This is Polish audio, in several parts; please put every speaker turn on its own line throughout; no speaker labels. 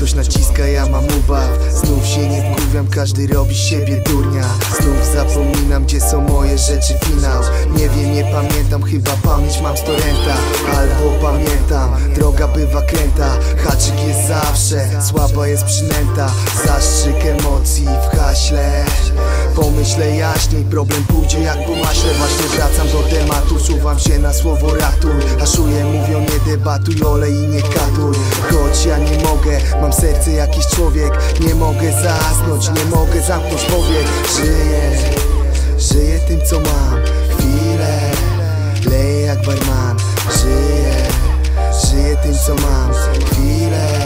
ktoś naciska, ja mam ubaw Znów się nie wkurwiam, każdy robi siebie durnia. Znów zapominam, gdzie są moje rzeczy, finał. Nie wiem, nie pamiętam, chyba pamięć mam z torrenta Albo pamiętam, droga bywa kręta. Haczyk jest zawsze, słaba jest przynęta. Zastrzyk emocji w haśle. Pomyślę jaśniej, problem pójdzie jak po maśle. Właśnie wracam do tematu, czuwam się na słowo ratuj. Haszuję, mówią nie debatuj, olej i nie katuj. Choć ja nie mogę, mam serce jakiś człowiek. Nie mogę zasnąć, nie mogę zamknąć powiek Żyję, żyję tym co mam. Chwilę, leję jak barman. Żyję, żyję tym co mam. Chwilę,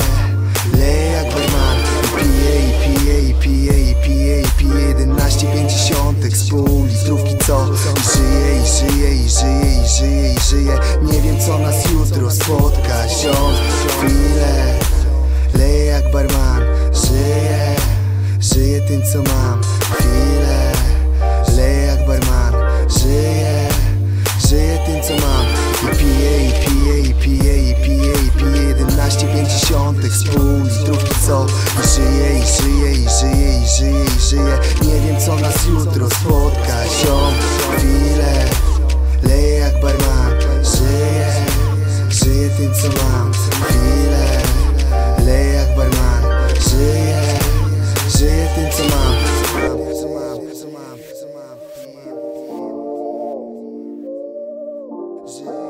leję jak barman. I piję, i piję, i piję, i piję, i piję 11 pięćdziesiątek z pół litrówki co? I żyję, i żyję, i żyję, i żyję, i żyję. Nie wiem co nas jutro spotka Ziom, chwilę Leję jak barman. Żyję, żyję tym co mam. Chwilę. Leję jak barman. Żyję, żyję tym co mam. I piję, i piję, i piję, i piję, i piję 11 pięćdziesiątek z pół litrówki co? I żyję, i żyję, i żyję, i żyję, i żyję. Nie wiem co nas jutro spotka Ziom, chwilę. Leję jak barman. Żyję, żyję tym co mam. Chwilę Nie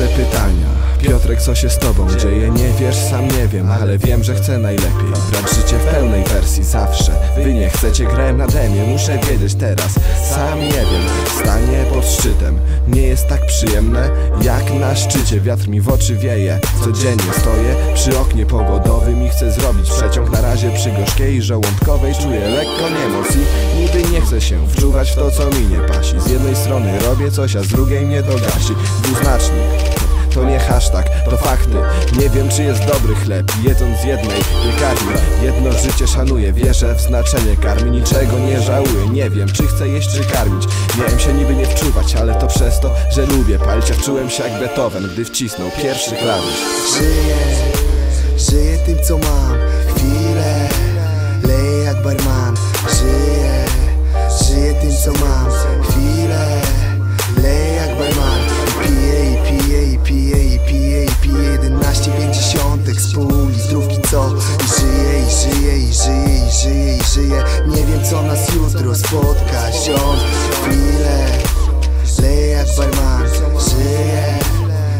znów te pytania. Piotrek, co się z tobą dzieje? Nie wiesz, sam nie wiem Ale wiem, że chcę najlepiej. Brać życie w pełnej wersji zawsze. Wy nie chcecie, grałem na demie Muszę wiedzieć teraz. Sam nie wiem Stanie pod szczytem. Nie jest tak przyjemne Jak na szczycie. Wiatr mi w oczy wieje Codziennie stoję przy oknie pogodowym I chcę zrobić przeciąg. Na razie przy gorzkiej żołądkowej Czuję lekko niemoc i się Wczuwać w to, co mi nie pasi. Z jednej strony robię coś, a z drugiej mnie to gasi. Dwuznacznik to nie hashtag, to fakty. Nie wiem czy jest dobry chleb. Jedząc z jednej piekarni Jedno życie szanuję Wierzę w znaczenie karmi Niczego nie żałuję Nie wiem czy chcę jeść czy karmić. Miałem się niby nie wczuwać Ale to przez to, że lubię palić. A wczułem się jak Beethoven Gdy wcisnął pierwszy klawisz.
Żyję, żyję tym co mam. Chwilę, leję jak barman co nas jutro spotka Ziom, chwilę Leję jak barman. Żyję,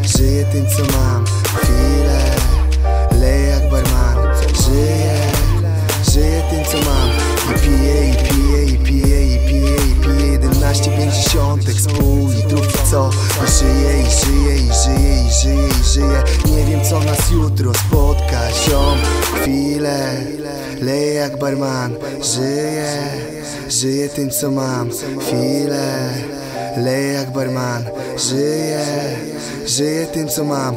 żyję tym co mam. Chwilę Leję jak barman. Żyję, żyję tym co mam. I piję, i piję, i piję, i piję, i piję 11 pięćdziesiątek z pół litrówki co? I żyję, i żyję, i żyję, i żyję, i żyję. Nie wiem co nas jutro spotka Ziom, chwilę Leję jak barman. Żyję, żyję tym co mam. Chwilę Leję jak barman. Żyję, żyję tym co mam